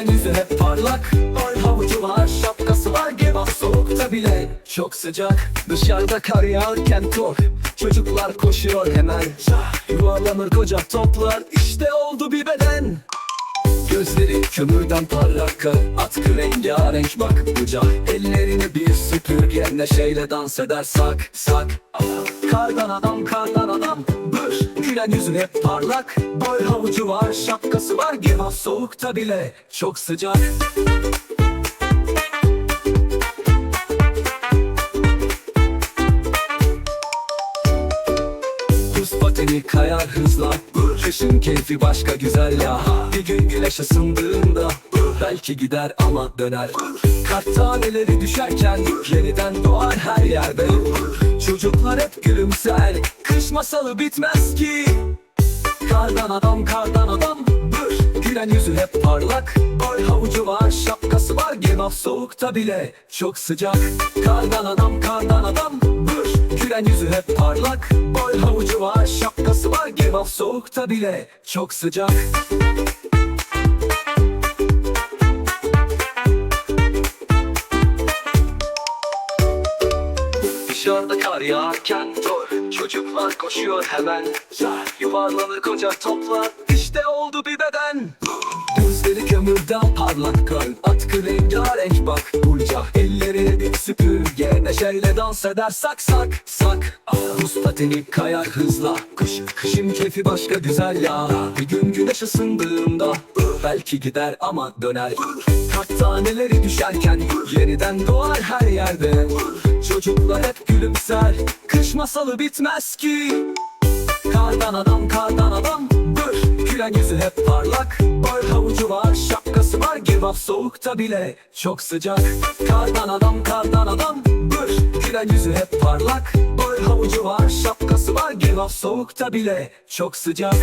Yüzünden yüzü hep parlak. Havucu var şapkası var Gebap soğukta bile çok sıcak. Dışarıda kar yağarken kork Çocuklar koşuyor hemen. Yuvarlanır koca toplar İşte oldu bir beden. Gözleri kömürden parlak Atkı rengarenk. Bak buca Ellerini bir süpürge Neşeyle dans eder sak sak. Kardan adam kardan gülen yüzün hep parlak Boy havucu var. Şapkası var Gema soğukta bile. Çok sıcak. Buz pateni kayar hızla. Kışın keyfi başka güzel ya. Bir gün güneş ısındığında Belki gider ama döner. Kar taneleri düşerken Yeniden doğar her yerde. Çocuklar hep gülümser Kış masalı bitmez ki. Kardan adam kardan adam. Bır gülen yüzü hep parlak. Boy havucu var şapkası var. Game of soğukta bile çok sıcak. Kardan adam kardan adam. Bır gülen yüzü hep parlak. Boy havucu var şapkası var. Game of soğukta bile çok sıcak. Dışarıda kar yağarken dur Çocuklar koşuyor hemen. Yuvarlanır koca toplar İşte oldu bir beden. Gözleri kömürden parlak kar Atkı rengarenk bak. Burca elleri bir süpürge Neşeyle dans eder sak sak sak. Buz pateni kayar hızla. Kış, kışın keyfi başka güzel ya. Bir gün güneş ısındığında Belki gider ama döner. Kart taneleri düşerken Yeniden doğar her yerde. Çocuklar hep gülümser Kış masalı bitmez ki. Kardan adam kardan adam gülen yüzü hep parlak up soğukta bile çok sıcak. Kardan adam kardan adam. Dur gülen yüzü hep parlak. Boy havucu var şapkası var. Up soğukta bile çok sıcak